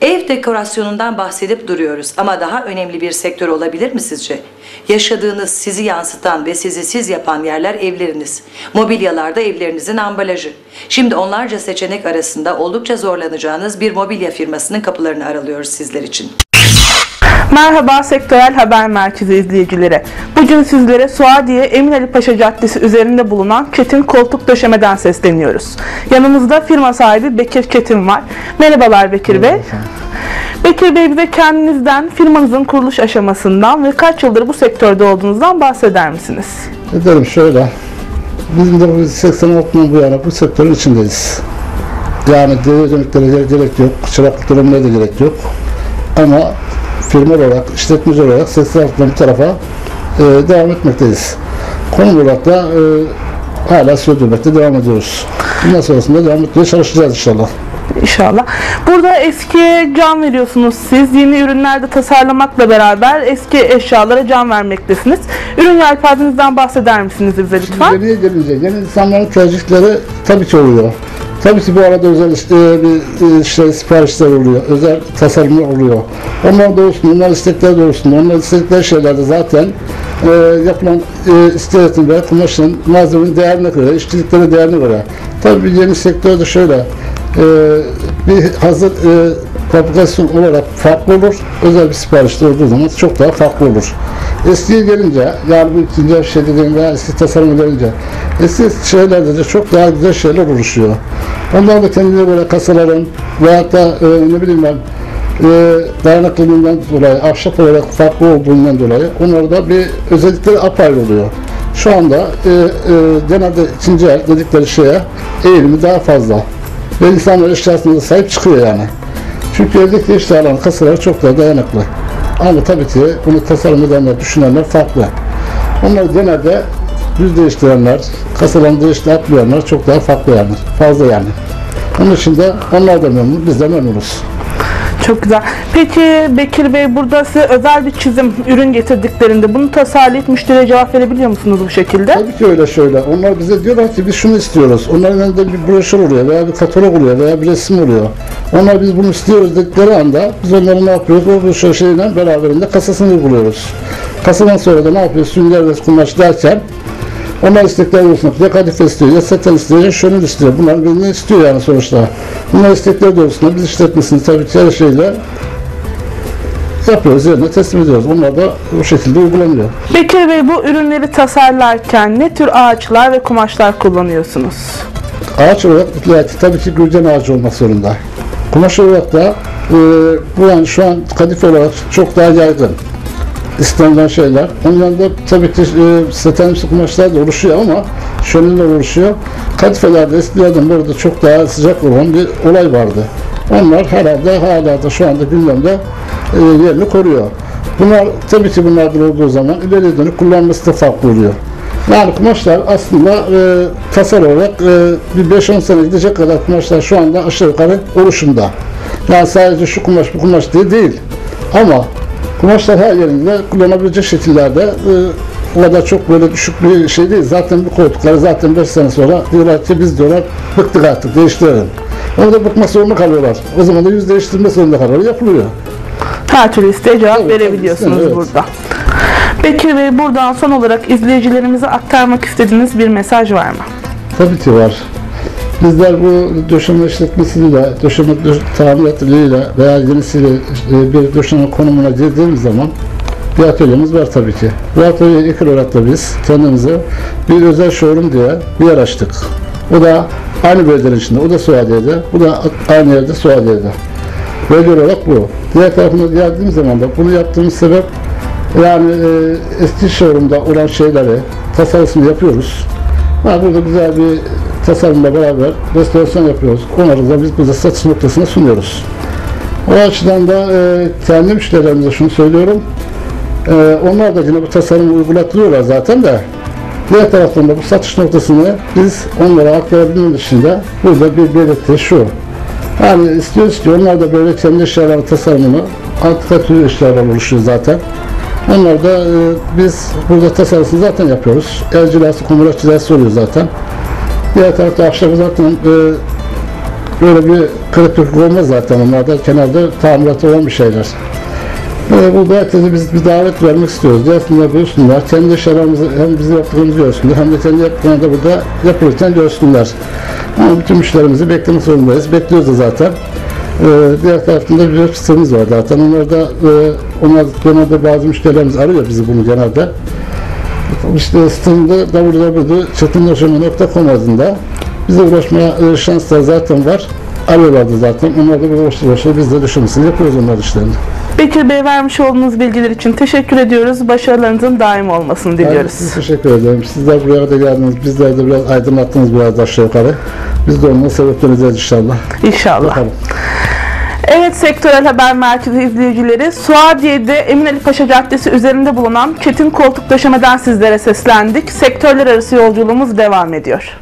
Ev dekorasyonundan bahsedip duruyoruz ama daha önemli bir sektör olabilir mi sizce? Yaşadığınız, sizi yansıtan ve sizi siz yapan yerler evleriniz. Mobilyalarda evlerinizin ambalajı. Şimdi onlarca seçenek arasında oldukça zorlanacağınız bir mobilya firmasının kapılarını aralıyoruz sizler için. Merhaba Sektörel Haber Merkezi izleyicileri. Bugün sizlere Suadiye Eminali Paşa Caddesi üzerinde bulunan Çetin Koltuk Döşeme'den sesleniyoruz. Yanımızda firma sahibi Bekir Çetin var. Merhabalar Bekir Bey. Bekir Bey bize kendinizden, firmanızın kuruluş aşamasından ve kaç yıldır bu sektörde olduğunuzdan bahseder misiniz? Ederim şöyle. Biz de bu 86'dan bu yana bu sektörün içindeyiz. Yani devre dönüklere gerek yok, çıraklık dönemine de gerek yok. Ama firma olarak, işletmeci olarak 86'dan bu tarafa e, devam etmekteyiz. Konum olarak da e, hala sürdürmekte devam ediyoruz. Bundan sonrasında devam etmeye çalışacağız inşallah. İnşallah. Burada eski can veriyorsunuz siz. Yeni ürünlerde tasarlamakla beraber eski eşyalara can vermektesiniz. Ürün yelpazenizden bahseder misiniz bize lütfen? Yeniye gelince yeni insanların tercihleri tabii ki oluyor. Tabii ki bu arada özel işte, bir işte siparişler oluyor, özel tasarımlar oluyor. Onlar doğrusunda, onlar istekler doğrusunda, onlar istekler şeylerde zaten e, yapılan e, isteyetin ve kumaşın malzemenin değerine göre, işçilikleri değerine göre. Tabii yeni sektörde şöyle, e, bir hazır e, fabrikasyon olarak farklı olur, özel bir siparişte olduğu zaman çok daha farklı olur. Eskiye gelince, yani bu ikinci şey dediğim veya eski tasarıma gelince, eski şeylerde de çok daha güzel şeyler oluşuyor. Onlar da kendine göre kasaların veyahut da e, ne bileyim ben, e, dayanıklılığından dolayı, ahşap olarak farklı olduğundan dolayı onlarda bir özellikleri apayrı oluyor. Şu anda e, e, genelde ikinci el dedikleri şeye eğilimi daha fazla. Ve insanlar eşyasına sahip çıkıyor yani. Çünkü eldeki eşyaların kasaları çok daha dayanıklı. Ama tabii ki bunu tasarım edenler, düşünenler farklı. Onlar genelde düz değiştirenler, kasalarını değiştiren atmayanlar çok daha farklı yani. Fazla yani. Onun için de onlar da memnun, biz de memnunuz. Çok güzel. Peki Bekir Bey burada size özel bir çizim ürün getirdiklerinde bunu tasarlayıp müşteriye cevap verebiliyor musunuz bu şekilde? Tabii ki öyle şöyle. Onlar bize diyorlar ki biz şunu istiyoruz. Onların elinde bir broşür oluyor veya bir katalog oluyor veya bir resim oluyor. Onlar biz bunu istiyoruz dedikleri anda biz onları ne yapıyoruz? O broşür şeyle beraberinde kasasını uyguluyoruz. Kasadan sonra da ne yapıyoruz? Sünger ve kumaş derken onlar istekler olsun. Ya kadife istiyor, ya saten istiyor, ya şönül istiyor. Bunlar birbirine istiyor yani sonuçta. Bunlar istekler doğrultusunda biz işletmesini tabii ki her şeyle yapıyoruz, yerine teslim ediyoruz. Onlar da o şekilde uygulanıyor. Bekir Bey bu ürünleri tasarlarken ne tür ağaçlar ve kumaşlar kullanıyorsunuz? Ağaç olarak illaki tabii ki gülden ağacı olmak zorunda. Kumaş olarak da e, bu yani şu an kadife olarak çok daha yaygın istenilen şeyler. Onun yanında tabii ki e, satenimsi kumaşlar da oluşuyor ama şöyle oluşuyor. Kadifelerde eskilerden burada çok daha sıcak olan bir olay vardı. Onlar herhalde hala da şu anda gündemde e, yerini koruyor. Bunlar tabii ki bunlardan olduğu zaman ileriye dönük kullanması da farklı oluyor. Yani kumaşlar aslında e, tasar olarak e, bir 5-10 sene gidecek kadar kumaşlar şu anda aşağı yukarı oluşumda. Yani sadece şu kumaş bu kumaş diye değil. Ama kumaşlar her yerinde kullanabilecek şekillerde e, o kadar çok böyle düşük bir şey değil. Zaten bu koltukları zaten 5 sene sonra diyorlar ki biz diyorlar bıktık artık değiştirelim. Onu da bıkmak zorunda kalıyorlar. O zaman da yüz değiştirme zorunda kalıyor. Yapılıyor. Her türlü isteğe cevap Tabii, verebiliyorsunuz evet. burada. Bekir Bey buradan son olarak izleyicilerimize aktarmak istediğiniz bir mesaj var mı? Tabii ki var. Bizler bu döşeme işletmesiyle, döşeme döş tamiratıyla veya yenisiyle e, bir döşeme konumuna girdiğimiz zaman bir atölyemiz var tabii ki. Bu atölye ilk olarak da biz kendimize bir özel showroom diye bir yer açtık. O da aynı bölgenin içinde. O da Suadiye'de. Bu da aynı yerde Suadiye'de. Bölge olarak bu. Diğer tarafına geldiğimiz zaman da bunu yaptığımız sebep yani e, eski showroom'da olan şeyleri tasarısını yapıyoruz. Ha, burada güzel bir tasarımla beraber restorasyon yapıyoruz. Onları da biz burada satış noktasına sunuyoruz. O açıdan da e, kendi müşterilerimize şunu söylüyorum. E, onlar da yine bu tasarımı uygulatıyorlar zaten de. Diğer taraftan da bu satış noktasını biz onlara aktarabilmemiz için de burada bir belirti şu. Yani istiyoruz ki onlar da böyle kendi eşyaların tasarımını antikatür eşyalar oluşuyor zaten. Onlar da e, biz burada tasarısını zaten yapıyoruz. El cilası, kumuraç cilası oluyor zaten. Diğer tarafta ahşabı zaten e, Böyle bir kırıklık olmaz zaten onlarda. Kenarda tamiratı olan bir şeyler. Ee, bu herkese biz bir davet vermek istiyoruz. Gelsinler, buyursunlar. Kendi işlerimizi hem bizim yaptığımızı görsünler hem de kendi yaptıklarını da burada yapılırken görsünler. Ama bütün müşterimizi beklemek zorundayız. Bekliyoruz da zaten. Ee, diğer tarafında bir web sitemiz var zaten. Onlar da e, onlar genelde bazı müşterilerimiz arıyor bizi bunu genelde. İşte sitemde www.çetinleşme.com adında bize ulaşmaya e, şanslar zaten var. Arıyorlardı zaten. Onlar da boşu boşu biz de düşünmesini yapıyoruz onlar işlerini. Bekir Bey vermiş olduğunuz bilgiler için teşekkür ediyoruz. Başarılarınızın daim olmasını Ben diliyoruz. size teşekkür ederim. Sizler buraya da geldiniz. Bizler de biraz aydınlattınız biraz aşağı yukarı. Biz de onunla sebep döneceğiz inşallah. İnşallah. Bakalım. Evet Sektörel Haber Merkezi izleyicileri Suadiye'de Eminali Paşa Caddesi üzerinde bulunan Çetin Koltuk Döşeme'den sizlere seslendik. Sektörler arası yolculuğumuz devam ediyor.